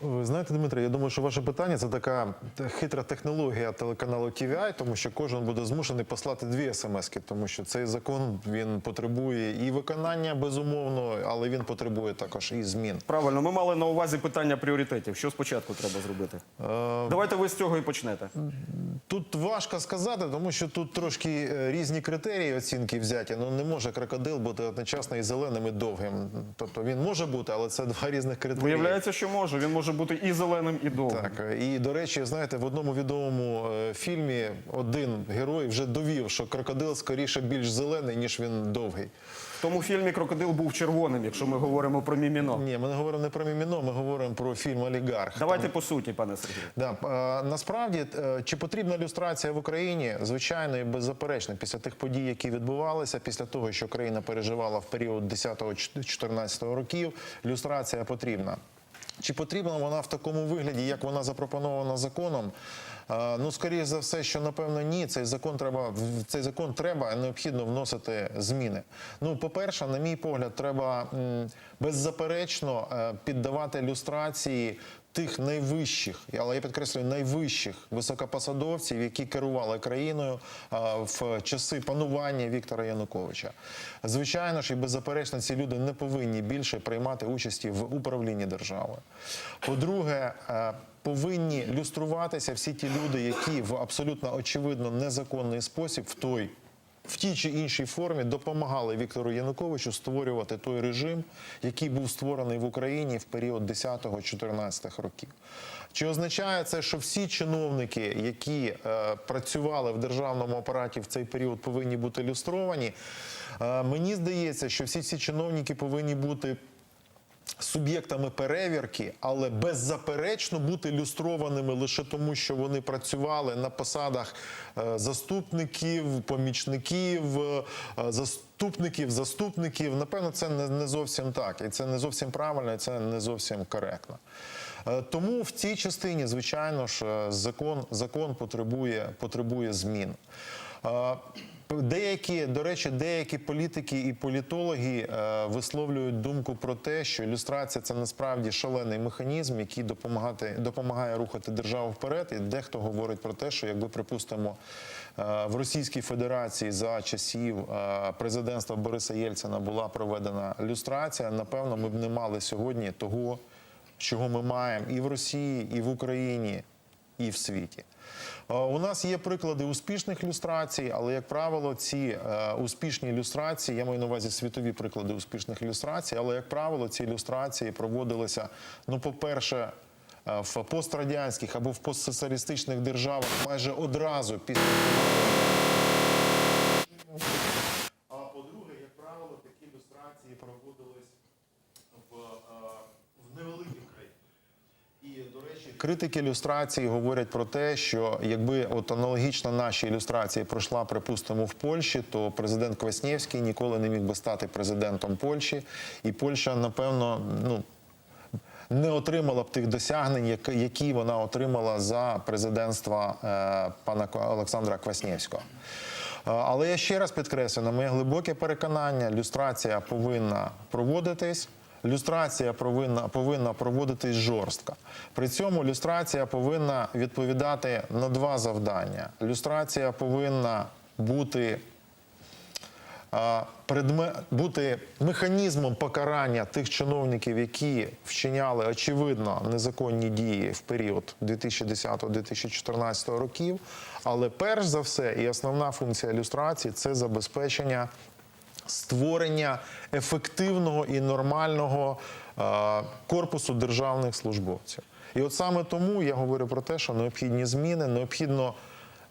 Ви знаєте, Дмитро, я думаю, що ваше питання це така хитра технологія телеканалу TVI, тому що кожен буде змушений послати дві смски, тому що цей закон він потребує і виконання безумовно, але він потребує також і змін. Правильно, ми мали на увазі питання пріоритетів. Що спочатку треба зробити? Е, Давайте ви з цього і почнете. Тут важко сказати, тому що тут трошки е, різні критерії оцінки взяті. Ну не може крокодил бути одночасно і зеленим, і довгим. Тобто він може бути, але це два різних критерії. Виявляється, що може. Він може бути і зеленим, і довгим. Так, і до речі, знаєте, в одному відомому е, фільмі один герой вже довів, що крокодил скоріше більш зелений, ніж він довгий. В тому фільмі крокодил був червоним, якщо ми говоримо про міміно. Ні, ми не говоримо не про міміно, ми говоримо про фільм Олігарх. Давайте по суті, пане Сергію. Да, е, насправді, е, чи потрібна люстрація в Україні? Звичайно і беззаперечно. Після тих подій, які відбувалися, після того, що країна переживала в період 10-14 років, люстрація потрібна. Чи потрібна вона в такому вигляді, як вона запропонована законом? Ну, скоріше за все, що напевно ні. Цей закон треба в цей закон треба необхідно вносити зміни. Ну, по-перше, на мій погляд, треба беззаперечно е, піддавати люстрації тих найвищих, але я підкреслюю найвищих високопосадовців, які керували країною в часи панування Віктора Януковича. Звичайно ж, і беззаперечно, ці люди не повинні більше приймати участі в управлінні державою. По-друге, повинні люструватися всі ті люди, які в абсолютно очевидно незаконний спосіб в той в тій чи іншій формі допомагали Віктору Януковичу створювати той режим, який був створений в Україні в період 10-14 років. Чи означає це, що всі чиновники, які е, працювали в державному апараті в цей період, повинні бути люстровані? Е, мені здається, що всі ці чиновники повинні бути суб'єктами перевірки, але беззаперечно бути люстрованими лише тому, що вони працювали на посадах е, заступників, помічників, е, заступників, заступників. Напевно, це не, зовсім так, і це не зовсім правильно, і це не зовсім коректно. Е, Тому в цій частині, звичайно ж, закон, закон потребує, потребує змін. Деякі, до речі, деякі політики і політологи е, висловлюють думку про те, що ілюстрація це насправді шалений механізм, який допомагати, допомагає рухати державу вперед. І дехто говорить про те, що якби припустимо е, в Російській Федерації за часів е, президентства Бориса Єльцина була проведена люстрація, напевно, ми б не мали сьогодні того, чого ми маємо і в Росії, і в Україні, і в світі. Е, У нас є приклади успішних люстрацій, але як правило, ці е, успішні ілюстрації, я маю на увазі світові приклади успішних ілюстрацій, але як правило, ці ілюстрації проводилися, ну, по-перше, е, в пострадянських або в постсоціалістичних державах майже одразу після критики ілюстрації говорять про те, що якби от аналогічно нашій ілюстрації пройшла, припустимо, в Польщі, то президент Кваснєвський ніколи не міг би стати президентом Польщі, і Польща, напевно, ну. Не отримала б тих досягнень, які- вона отримала за президентства е, пана Олександра Кваснєвського. Е, Але я ще раз підкреслю, на моє глибоке переконання, люстрація повинна проводитись. Люстрація повинна, повинна проводитись жорстко. При цьому люстрація повинна відповідати на два завдання. Люстрація повинна бути а, предме, бути механізмом покарання тих чиновників, які вчиняли очевидно незаконні дії в період 2010-2014 років. Але перш за все, і основна функція ілюстрації це забезпечення створення ефективного і нормального е, корпусу державних службовців. І от саме тому я говорю про те, що необхідні зміни, необхідно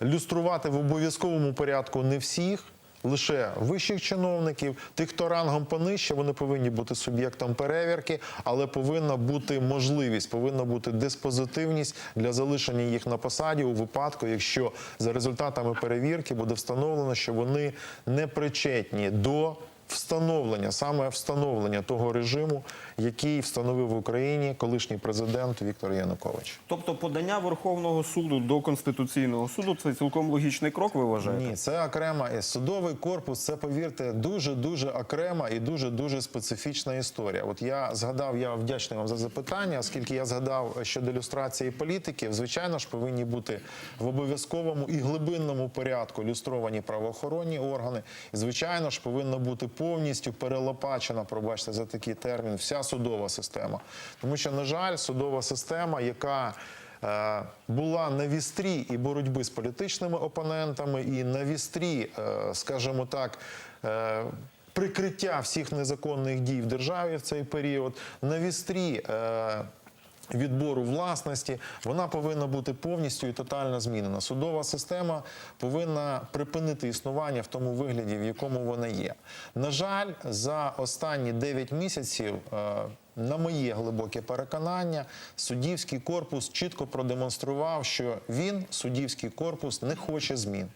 люструвати в обов'язковому порядку не всіх. Лише вищих чиновників, тих, хто рангом понижче, вони повинні бути суб'єктом перевірки, але повинна бути можливість, повинна бути диспозитивність для залишення їх на посаді у випадку, якщо за результатами перевірки буде встановлено, що вони не причетні до встановлення, саме встановлення того режиму, який встановив в Україні колишній президент Віктор Янукович. Тобто подання Верховного суду до Конституційного суду це цілком логічний крок, ви вважаєте? Ні, це окрема е, судовий корпус. Це повірте, дуже дуже окрема і дуже дуже специфічна історія. От я згадав, я вдячний вам за запитання, оскільки я згадав щодо ілюстрації політиків. Звичайно ж, повинні бути в обов'язковому і глибинному порядку люстровані правоохоронні органи. І звичайно ж, повинна бути повністю перелопачена, пробачте за такий термін, вся судова система. Тому що, на жаль, судова система, яка е, була на вістрі і боротьби з політичними опонентами, і на вістрі, е, скажімо так, е, прикриття всіх незаконних дій в державі в цей період, на вістрі. Відбору власності вона повинна бути повністю і тотально змінена. Судова система повинна припинити існування в тому вигляді, в якому вона є. На жаль, за останні 9 місяців, е, на моє глибоке переконання, суддівський корпус чітко продемонстрував, що він, суддівський корпус, не хоче змін.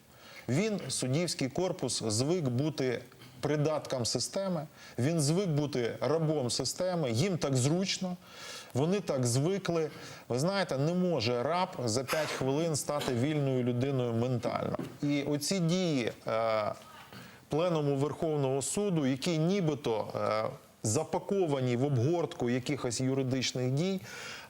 Він, суддівський корпус, звик бути придатком системи, він звик бути рабом системи, їм так зручно, вони так звикли. Ви знаєте, не може раб за 5 хвилин стати вільною людиною ментально. І оці дії е, пленуму Верховного суду, які нібито е, запаковані в обгортку якихось юридичних дій,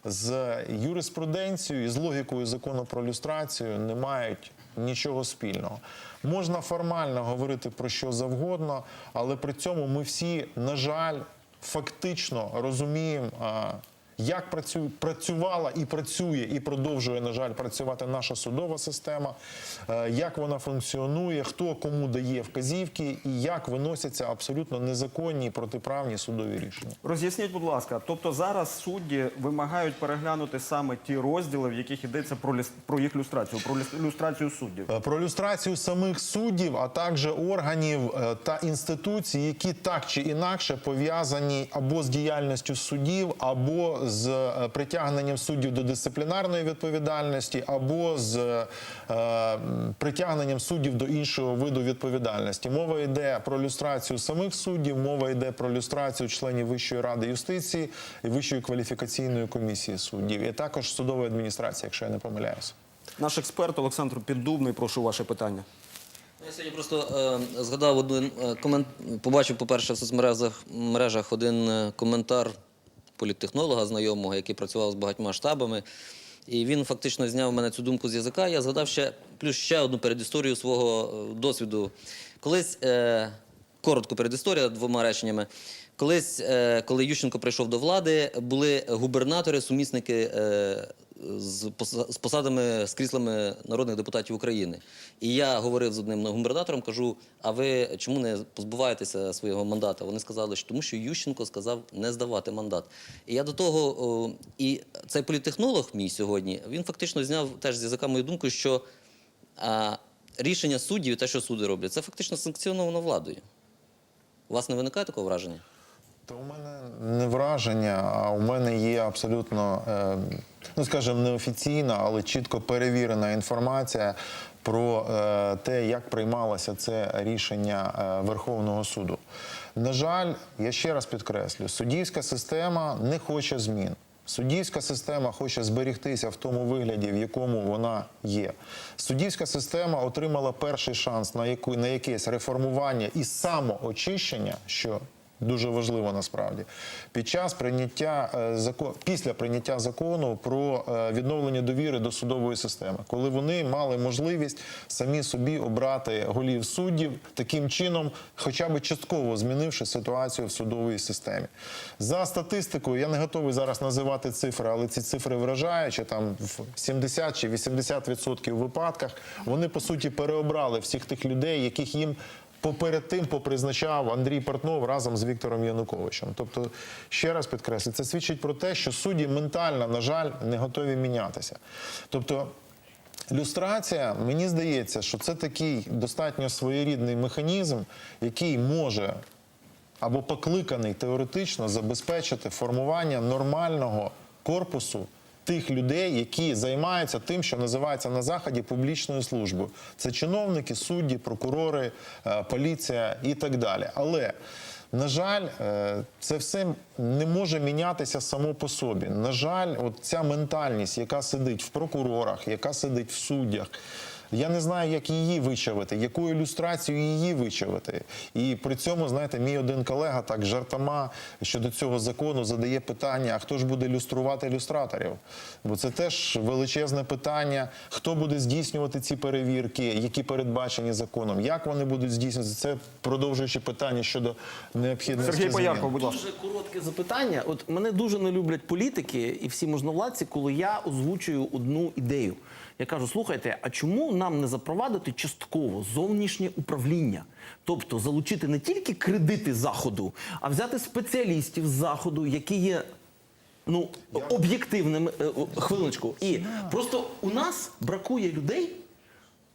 з юриспруденцією і з логікою закону про люстрацію не мають нічого спільного. Можна формально говорити про що завгодно, але при цьому ми всі, на жаль, фактично розуміємо. Як працю- працювала і працює, і продовжує, на жаль, працювати наша судова система, е, як вона функціонує, хто кому дає вказівки, і як виносяться абсолютно незаконні і протиправні судові рішення. Роз'ясніть, будь ласка, тобто зараз судді вимагають переглянути саме ті розділи, в яких йдеться про ліс- про їх люстрацію, про ліс- люстрацію суддів. Е, Про люстрацію самих суддів, а також органів е, та інституцій, які так чи інакше пов'язані або з діяльністю суддів, або з е, притягненням суддів до дисциплінарної відповідальності, або з е, притягненням суддів до іншого виду відповідальності. Мова йде про люстрацію самих суддів, мова йде про люстрацію членів Вищої ради юстиції і Вищої кваліфікаційної комісії суддів, і також судової адміністрації, якщо я не помиляюся. Наш експерт Олександр Піддубний, прошу ваше питання. Я сьогодні просто е, згадав один е, комент. Побачив, по-перше, в соцмережах мережах один е, коментар політтехнолога знайомого, який працював з багатьма штабами. І він фактично зняв мене цю думку з язика. Я згадав ще плюс ще одну передісторію свого е, досвіду. Колись е, коротко передісторія двома реченнями. Колись, е, коли Ющенко прийшов до влади, були губернатори, сумісники е, з, посадами, з кріслами народних депутатів України. І я говорив з одним губернатором, кажу: а ви чому не позбуваєтеся свого мандата? Вони сказали, що тому що Ющенко сказав не здавати мандат. І я до того, і цей політтехнолог мій сьогодні, він фактично зняв теж з язика мою думку, що рішення суддів те, що суди роблять, це фактично санкціоновано владою. У вас не виникає такого враження? То у мене не враження, а у мене є абсолютно, е, ну скажімо, неофіційна, але чітко перевірена інформація про е, те, як приймалося це рішення е, Верховного суду. На жаль, я ще раз підкреслю, суддівська система не хоче змін. Суддівська система хоче зберігтися в тому вигляді, в якому вона є. Суддівська система отримала перший шанс на яку на якесь реформування і самоочищення, що дуже важливо насправді, під час прийняття е, закон після прийняття закону про е, відновлення довіри до судової системи, коли вони мали можливість самі собі обрати голів суддів таким чином, хоча б частково змінивши ситуацію в судовій системі. За статистикою, я не готовий зараз називати цифри, але ці цифри вражаючі. Там в 70 чи 80% випадках вони по суті переобрали всіх тих людей, яких їм Поперед тим попризначав Андрій Портнов разом з Віктором Януковичем. Тобто, ще раз підкреслю, це свідчить про те, що судді ментально, на жаль, не готові мінятися. Тобто, люстрація, мені здається, що це такий достатньо своєрідний механізм, який може або покликаний теоретично забезпечити формування нормального корпусу тих людей, які займаються тим, що називається на заході публічною службою. Це чиновники, судді, прокурори, е, поліція і так далі. Але на жаль, е, це все не може мінятися само по собі. На жаль, от ця ментальність, яка сидить в прокурорах, яка сидить в суддях. Я не знаю, як її вичавити, яку ілюстрацію її вичавити. І при цьому, знаєте, мій один колега так жартома щодо цього закону задає питання: а хто ж буде люструвати ілюстраторів? Бо це теж величезне питання, хто буде здійснювати ці перевірки, які передбачені законом, як вони будуть здійснюватися. Це продовжуючи питання щодо необхідності Сергій. Поярко, будь ласка. Дуже коротке запитання. От мене дуже не люблять політики і всі можновладці, коли я озвучую одну ідею. Я кажу: слухайте, а чому нам не запровадити частково зовнішнє управління? Тобто залучити не тільки кредити заходу, а взяти спеціалістів заходу, які є ну об'єктивними е, хвилиночку. І просто у нас бракує людей,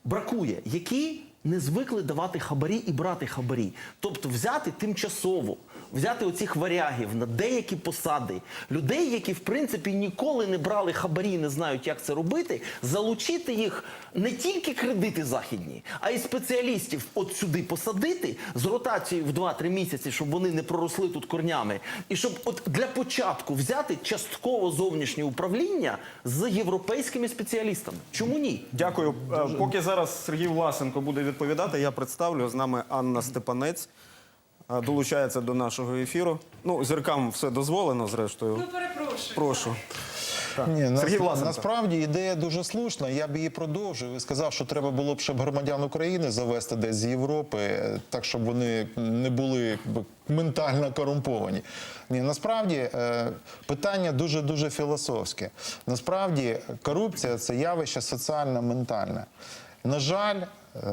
бракує, які не звикли давати хабарі і брати хабарі. Тобто взяти тимчасово, взяти оцих варягів на деякі посади, людей, які в принципі ніколи не брали хабарі, не знають, як це робити, залучити їх не тільки кредити західні, а й спеціалістів от сюди посадити з ротацією в 2-3 місяці, щоб вони не проросли тут корнями, і щоб от для початку взяти частково зовнішнє управління з європейськими спеціалістами. Чому ні? Дякую. Е, Поки зараз Сергій Власенко буде відповідати, я представлю з нами Анна Степанець. Долучається до нашого ефіру. Ну, зіркам все дозволено, зрештою. Ну, перепрошую. Прошу. Ні, Сергій нас, насправді ідея дуже слушна. Я б її продовжив і сказав, що треба було б щоб громадян України завести десь з Європи, так щоб вони не були якби, ментально корумповані. Ні, насправді е, питання дуже дуже філософське. Насправді корупція це явище соціально ментальне. На жаль.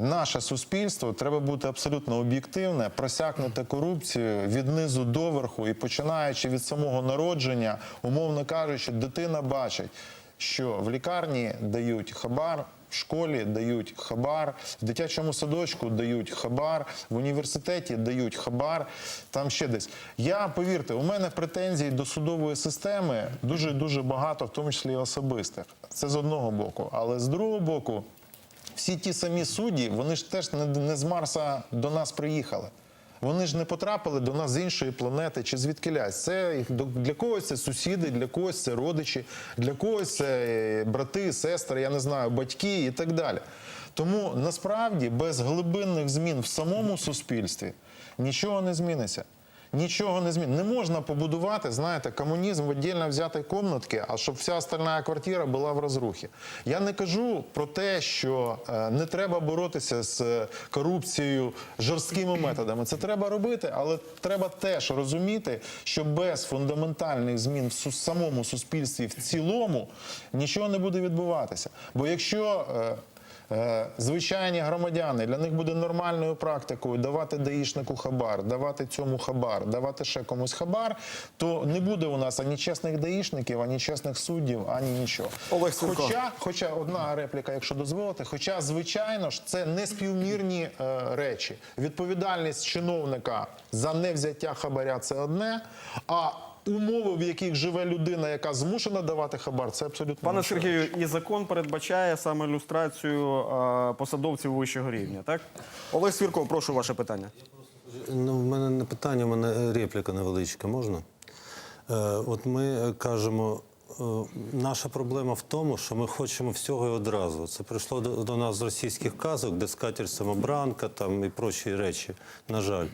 Наше суспільство треба бути абсолютно об'єктивне, просякнути корупцію від низу до верху і починаючи від самого народження, умовно кажучи, дитина бачить, що в лікарні дають хабар. В школі дають хабар, в дитячому садочку дають хабар, в університеті дають хабар, там ще десь. Я повірте, у мене претензій до судової системи дуже дуже багато, в тому числі і особистих. Це з одного боку. Але з другого боку, всі ті самі судді, вони ж теж не, не з Марса до нас приїхали. Вони ж не потрапили до нас з іншої планети чи звідкилясь. Це їх- до- для когось це сусіди, для когось це родичі, для когось це е, брати, сестри, я не знаю, батьки і так далі. Тому насправді без глибинних змін в самому суспільстві нічого не зміниться. Нічого не змін. Не можна побудувати, знаєте, комунізм в віддільно взятій комнатці, а щоб вся остальна квартира була в розрухі. Я не кажу про те, що е, не треба боротися з е, корупцією жорсткими методами. Це треба робити, але треба теж розуміти, що без фундаментальних змін в самому суспільстві в цілому нічого не буде відбуватися. Бо якщо Е, Звичайні громадяни для них буде нормальною практикою давати даїшнику хабар, давати цьому хабар, давати ще комусь хабар, то не буде у нас ані чесних даїшників, ані чесних суддів, ані нічого. Олег Сенко. Хоча, хоча одна репліка, якщо дозволите, хоча, звичайно ж, це не співмірні е, речі. Відповідальність чиновника за невзяття хабаря це одне, а умови, в яких живе людина, яка змушена давати хабар, це абсолютно Пане. Сергію, і закон передбачає саме люстрацію е, посадовців вищого рівня, так? Олег Свірков, прошу ваше питання. Ну, в мене не питання, в мене репліка невеличка, можна? Е, от ми кажемо, наша проблема в тому, що ми хочемо всього і одразу. Це прийшло до, до нас з російських казок, де скатерть самобранка там і прочі речі. На жаль,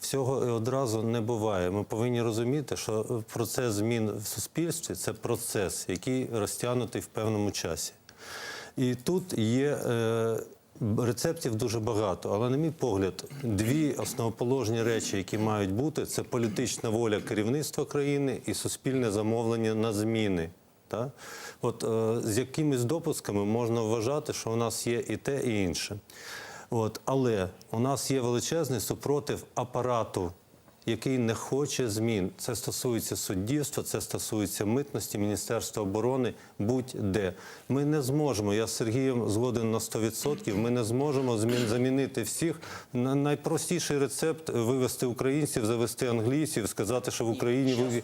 всього і одразу не буває. Ми повинні розуміти, що е, процес змін в суспільстві це процес, який розтягнутий в певному часі. І тут є е, рецептів дуже багато, але, на мій погляд, дві основоположні речі, які мають бути, це політична воля керівництва країни і суспільне замовлення на зміни. Та? От е, з якимись допусками можна вважати, що у нас є і те, і інше. От, але у нас є величезний супротив апарату який не хоче змін. Це стосується суддівства, це стосується митності, Міністерства оборони, будь-де. Ми не зможемо, я з Сергієм згоден на 100%, ми не зможемо змін, замінити всіх. На- Найпростіший рецепт вивести українців, завести англійців, сказати, що в Україні ви...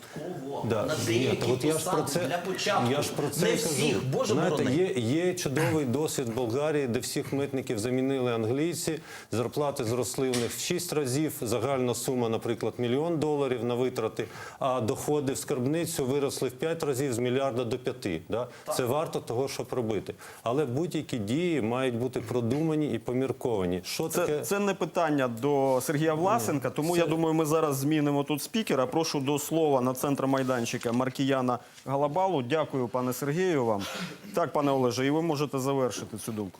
на деякі так от я ж про це, для початку. я ж про це Не кажу. всіх, Боже Знаєте, є, є чудовий досвід Болгарії, де всіх митників замінили англійці. Зарплати зросли у них в 6 разів. Загальна сума, наприклад, мільйон доларів на витрати. А доходи в скарбницю виросли в 5 разів з мільярда до 5. Да? Це варто того, щоб робити. Але будь-які дії мають бути продумані і помірковані. Що таке? Це, це не питання до Сергія Власенка, тому я думаю, ми зараз змінимо тут спікера. Прошу до слова на центр майданчика Маркіяна Галабалу. Дякую, пане Сергію, вам. Так, пане Олеже, і ви можете завершити цю думку.